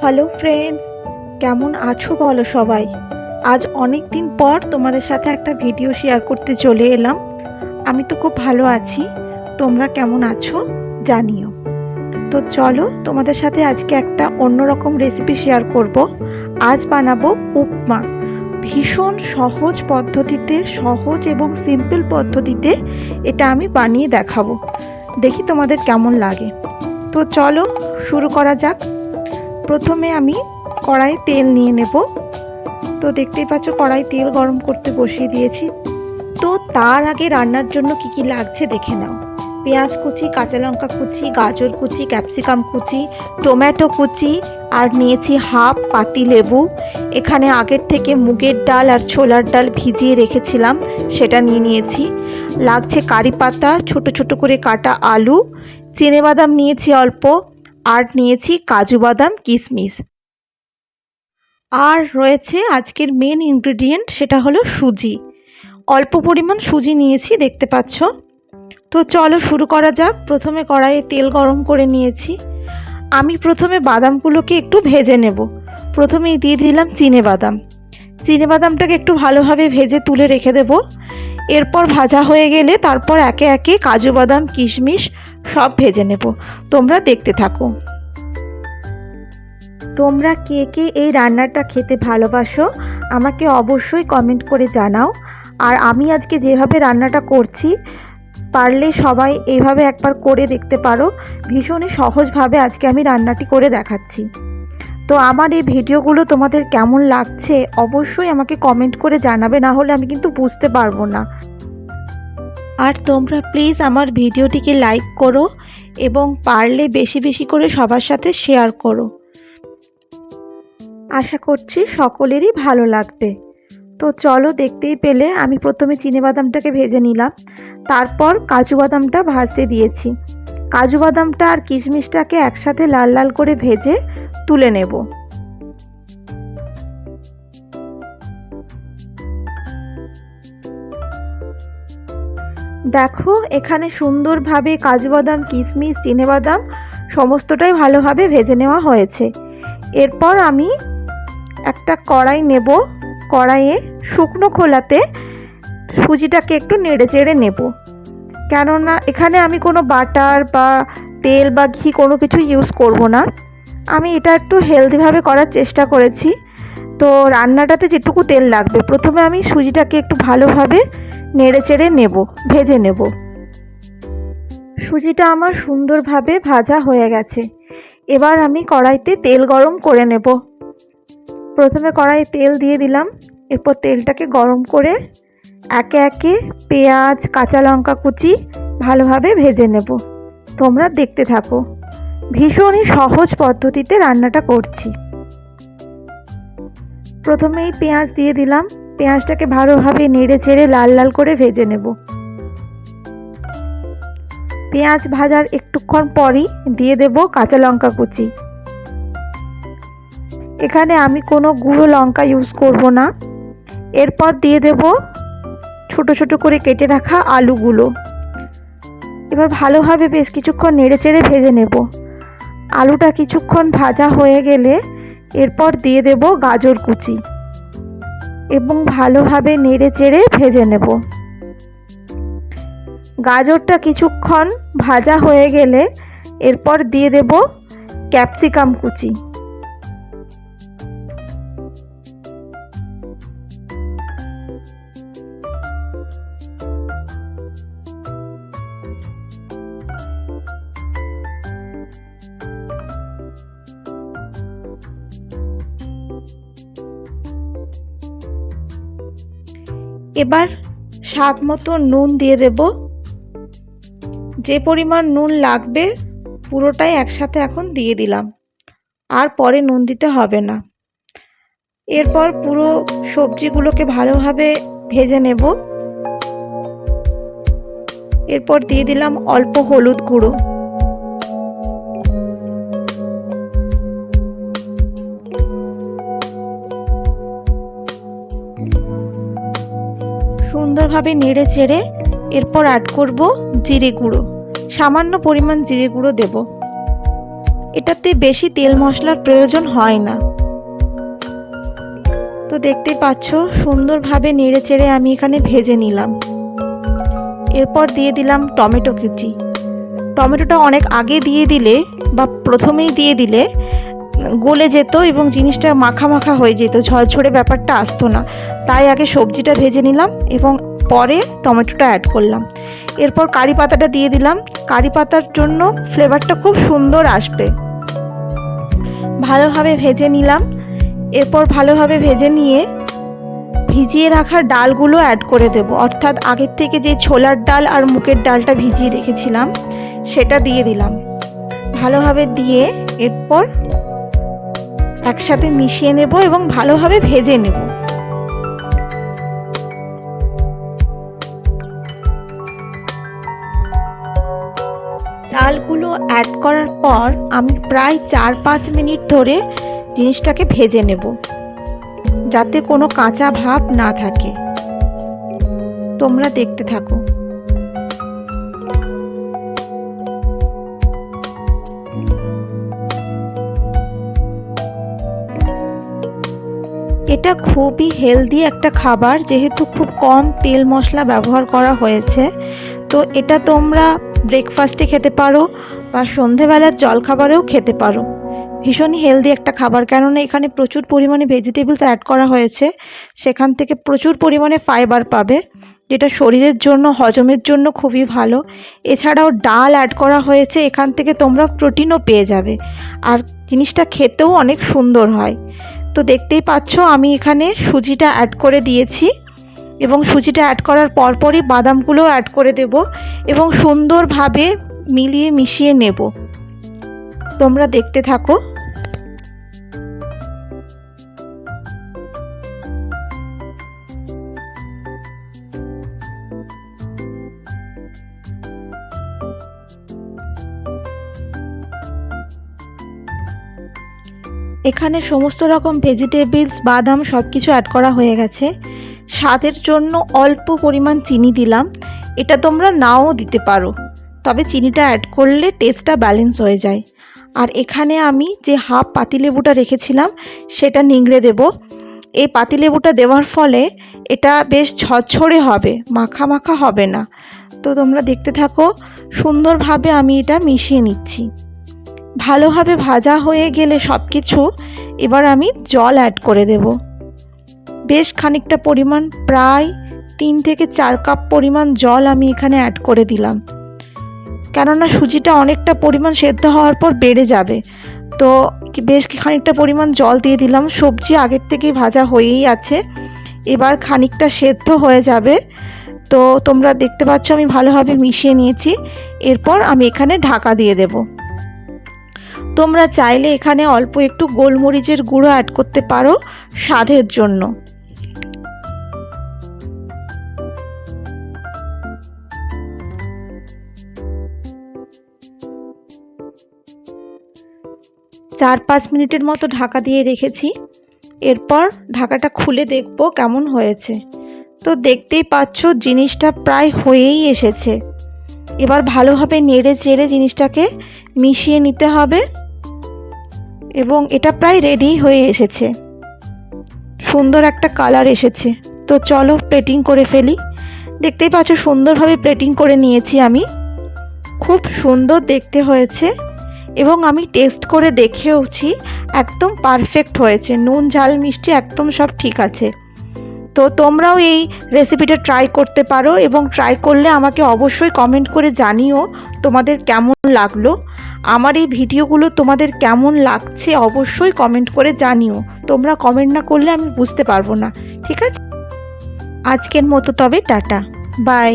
Hello friends কেমন আছো বলো সবাই? আজ অনেক দিন পর তোমাদের সাথে একটা ভিডিও শেয়ার করতে চলে এলাম। আমি তো খুব ভালো আছি। তোমরা কেমন আছো? জানিও। তো চলো তোমাদের সাথে আজকে একটা অন্যরকম রেসিপি শেয়ার করব। আজ বানাবো উপমা। ভীষণ সহজ পদ্ধতিতে, সহজ এবং সিম্পল পদ্ধতিতে এটা আমি বানিয়ে দেখাবো। দেখি তোমাদের কেমন লাগে। তো চলো শুরু করা যাক। প্রথমে আমি কড়াই তেল নিয়ে নেব। তো দেখতেই পাচ্ছ, কড়াই তেল গরম করতে বসিয়ে দিয়েছি। তো তার আগে রান্নার জন্য কি কি লাগছে দেখে নাও। পেঁয়াজ কুচি, কাঁচা লঙ্কা কুচি, গাজর কুচি, ক্যাপসিকাম কুচি, টমেটো কুচি, আর নিয়েছি হাফ পাতি লেবু। এখানে আগের থেকে মুগের ডাল আর ছোলার ডাল ভিজিয়ে রেখেছিলাম, সেটা নিয়ে নিয়েছি। লাগছে কারি পাতা, ছোট ছোট করে কাটা আলু। বাদাম নিয়েছি অল্প। আর নিয়েছি, কাজু বাদাম কিশমিশ আর রয়েছে আজকের মেন ইনগ্রেডিয়েন্ট সেটা হলো সুজি। অল্প পরিমাণ সুজি নিয়েছি, দেখতে পাচ্ছ। তো চলো শুরু করা যাক। প্রথমে কড়াইয়ে তেল গরম করে নিয়েছি। আমি প্রথমে বাদামগুলোকে একটু ভেজে নেব। প্রথমেই দিয়ে দিলাম চিনে বাদাম। চিনে বাদামটাকে একটু ভালোভাবে ভেজে তুলে রেখে দেব। এরপর ভাজা হয়ে গেলে তারপর একে একে কাজু বাদাম, কিশমিশ সব ভেজে নেব। তোমরা দেখতে থাকো। তোমরা কে কে এই রান্নাটা খেতে ভালোবাসো, আমাকে অবশ্যই কমেন্ট করে জানাও। আর আমি আজকে যেভাবে রান্নাটা করছি, পারলে সবাই এইভাবে একবার করে দেখতে পারো। ভীষণই সহজভাবে আজকে আমি রান্নাটি করে দেখাচ্ছি। তো আমার এই ভিডিওগুলো তোমাদের কেমন লাগছে অবশ্যই আমাকে কমেন্ট করে জানাবে, না হলে আমি কিন্তু বুঝতে পারব না। আর তোমরা প্লিজ আমার ভিডিওটিকে লাইক করো এবং পারলে বেশি বেশি করে সবার সাথে শেয়ার করো। আশা করছি সকলেরই ভালো লাগবে। তো চলো দেখতেই পেলে, আমি প্রথমে বাদামটাকে ভেজে নিলাম, তারপর কাজু বাদামটা ভাজতে দিয়েছি। কাজু বাদামটা আর কিশমিশটাকে একসাথে লাল লাল করে ভেজে তুলে নেব। দেখো, এখানে সুন্দরভাবে কাজু বাদাম কিশমিশ বাদাম সমস্তটাই ভালোভাবে ভেজে নেওয়া হয়েছে। এরপর আমি একটা কড়াই নেব। কড়াইয়ে শুকনো খোলাতে সুজিটাকে একটু নেড়ে চেড়ে নেব। কেননা এখানে আমি কোনো বাটার বা তেল বা ঘি কোনো কিছু ইউজ করব না। আমি এটা একটু হেলদিভাবে করার চেষ্টা করেছি। তো রান্নাটাতে যেটুকু তেল লাগবে, প্রথমে আমি সুজিটাকে একটু ভালোভাবে নেড়ে চেড়ে নেব, ভেজে নেব। সুজিটা আমার সুন্দরভাবে ভাজা হয়ে গেছে। এবার আমি কড়াইতে তেল গরম করে নেব। প্রথমে কড়াই তেল দিয়ে দিলাম, এরপর তেলটাকে গরম করে একে একে পেঁয়াজ, কাঁচা লঙ্কা কুচি ভালোভাবে ভেজে নেব। তোমরা দেখতে থাকো। ভীষণই সহজ পদ্ধতিতে রান্নাটা করছি। প্রথমেই পেঁয়াজ দিয়ে দিলাম। পেঁয়াজটাকে ভালোভাবে নেড়ে চেড়ে লাল লাল করে ভেজে নেব। পেঁয়াজ ভাজার একটুক্ষণ পরই দিয়ে দেব কাঁচা লঙ্কা কুচি। এখানে আমি কোনো গুঁড়ো লঙ্কা ইউজ করব না। এরপর দিয়ে দেব ছোট ছোট করে কেটে রাখা আলুগুলো। এবার ভালোভাবে বেশ কিছুক্ষণ নেড়ে চেড়ে ভেজে নেব। আলুটা কিছুক্ষণ ভাজা হয়ে গেলে এরপর দিয়ে দেব গাজর কুচি এবং ভালোভাবে নেড়ে চেড়ে ভেজে নেব। গাজরটা কিছুক্ষণ ভাজা হয়ে গেলে এরপর দিয়ে দেব ক্যাপসিকাম কুচি। এবার স্বাদ মতো নুন দিয়ে দেব। যে পরিমাণ নুন লাগবে পুরোটাই একসাথে এখন দিয়ে দিলাম। আর পরে নুন দিতে হবে না। এরপর পুরো সবজিগুলোকে ভালোভাবে ভেজে নেব। এরপর দিয়ে দিলাম অল্প হলুদ গুঁড়ো। সুন্দরভাবে নেড়ে চেড়ে এরপর অ্যাড করব জিরে গুঁড়ো। সামান্য পরিমাণ জিরে গুঁড়ো দেব। এটাতে বেশি তেল মশলার প্রয়োজন হয় না। তো দেখতে পাচ্ছ, সুন্দরভাবে নেড়ে চেড়ে আমি এখানে ভেজে নিলাম। এরপর দিয়ে দিলাম টমেটো কুচি। টমেটোটা অনেক আগে দিয়ে দিলে বা প্রথমেই দিয়ে দিলে গলে যেত এবং জিনিসটা মাখা মাখা হয়ে যেত, ঝরঝরে ব্যাপারটা আসতো না। তাই আগে সবজিটা ভেজে নিলাম এবং পরে টমেটোটা অ্যাড করলাম। এরপর কারি পাতাটা দিয়ে দিলাম। কারি পাতার জন্য ফ্লেভারটা খুব সুন্দর আসবে। ভালোভাবে ভেজে নিলাম। এরপর ভালোভাবে ভেজে নিয়ে ভিজিয়ে রাখা ডালগুলো অ্যাড করে দেব। অর্থাৎ আগের থেকে যে ছোলার ডাল আর মুগের ডালটা ভিজিয়ে রেখেছিলাম, সেটা দিয়ে দিলাম। ভালোভাবে দিয়ে এরপর একসাথে মিশিয়ে নেব এবং ভালোভাবে ভেজে নেব। ডালগুলো অ্যাড করার পর আমি প্রায় চার পাঁচ মিনিট ধরে জিনিসটাকে ভেজে নেব, যাতে কোনো কাঁচা ভাব না থাকে। তোমরা দেখতে থাকো। এটা খুবই হেলদি একটা খাবার, যেহেতু খুব কম তেল মশলা ব্যবহার করা হয়েছে। তো এটা তোমরা ব্রেকফাস্টে খেতে পারো বা সন্ধেবেলার জলখাবারেও খেতে পারো। ভীষণই হেলদি একটা খাবার। কেননা এখানে প্রচুর পরিমাণে ভেজিটেবলস অ্যাড করা হয়েছে। সেখান থেকে প্রচুর পরিমাণে ফাইবার পাবে, যেটা শরীরের জন্য, হজমের জন্য খুবই ভালো। এছাড়াও ডাল অ্যাড করা হয়েছে, এখান থেকে তোমরা প্রোটিনও পেয়ে যাবে। আর জিনিসটা খেতেও অনেক সুন্দর হয়। তো দেখতেই পাচ্ছ, আমি এখানে সুজিটা অ্যাড করে দিয়েছি। এবং সুজিটা অ্যাড করার পরপরই বাদামগুলো অ্যাড করে দেব এবং সুন্দরভাবে মিলিয়ে মিশিয়ে নেব। তোমরা দেখতে থাকো। এখানে সমস্ত রকম ভেজিটেবলস বাদাম সব কিছু অ্যাড করা হয়ে গেছে। স্বাদের জন্য অল্প পরিমাণ চিনি দিলাম। এটা তোমরা নাও দিতে পারো। তবে চিনিটা অ্যাড করলে টেস্টটা ব্যালেন্স হয়ে যায়। আর এখানে আমি যে হাফ পাতিলেবুটা রেখেছিলাম, সেটা নিংড়ে দেব। এই পাতিলেবুটা দেওয়ার ফলে এটা বেশ ঝরঝরে হবে, মাখা মাখা হবে না। তো তোমরা দেখতে থাকো, সুন্দরভাবে আমি এটা মিশিয়ে নিচ্ছি। ভালোভাবে ভাজা হয়ে গেলে সব কিছু এবার আমি জল অ্যাড করে দেব। বেশ খানিকটা পরিমাণ, প্রায় তিন থেকে চার কাপ পরিমাণ জল আমি এখানে অ্যাড করে দিলাম। কেননা সুজিটা অনেকটা পরিমাণ সেদ্ধ হওয়ার পর বেড়ে যাবে। তো বেশ খানিকটা পরিমাণ জল দিয়ে দিলাম। সবজি আগের থেকেই ভাজা হয়েই আছে। এবার খানিকটা সেদ্ধ হয়ে যাবে। তো তোমরা দেখতে পাচ্ছ আমি ভালোভাবে মিশিয়ে নিয়েছি। এরপর আমি এখানে ঢাকা দিয়ে দেবো। তোমরা চাইলে এখানে অল্প একটু গোলমরিচের গুঁড়ো অ্যাড করতে পারো স্বাদের জন্য। চার পাঁচ মিনিটের মতো ঢাকা দিয়ে রেখেছি। এরপর ঢাকাটা খুলে দেখব কেমন হয়েছে। তো দেখতেই পাচ্ছ, জিনিসটা প্রায় হয়েই এসেছে। এবার ভালোভাবে নেড়ে চেড়ে জিনিসটাকে মিশিয়ে নিতে হবে। এবং এটা প্রায় রেডি হয়ে এসেছে। সুন্দর একটা কালার এসেছে। তো চলো প্লেটিং করে ফেলি। দেখতেই পাচ্ছ, সুন্দরভাবে প্লেটিং করে নিয়েছি আমি। খুব সুন্দর দেখতে হয়েছে। এবং আমি টেস্ট করে দেখেওছি, একদম পারফেক্ট হয়েছে। নুন, ঝাল, মিষ্টি একদম সব ঠিক আছে। তো তোমরাও এই রেসিপিটা ট্রাই করতে পারো এবং ট্রাই করলে আমাকে অবশ্যই কমেন্ট করে জানিও তোমাদের কেমন লাগল। আমার এই ভিডিওগুলো তোমাদের কেমন লাগছে অবশ্যই কমেন্ট করে জানিও। তোমরা কমেন্ট না করলে আমি বুঝতে পারব না। ঠিক আছে? আজকের মতো তবে টাটা। বাই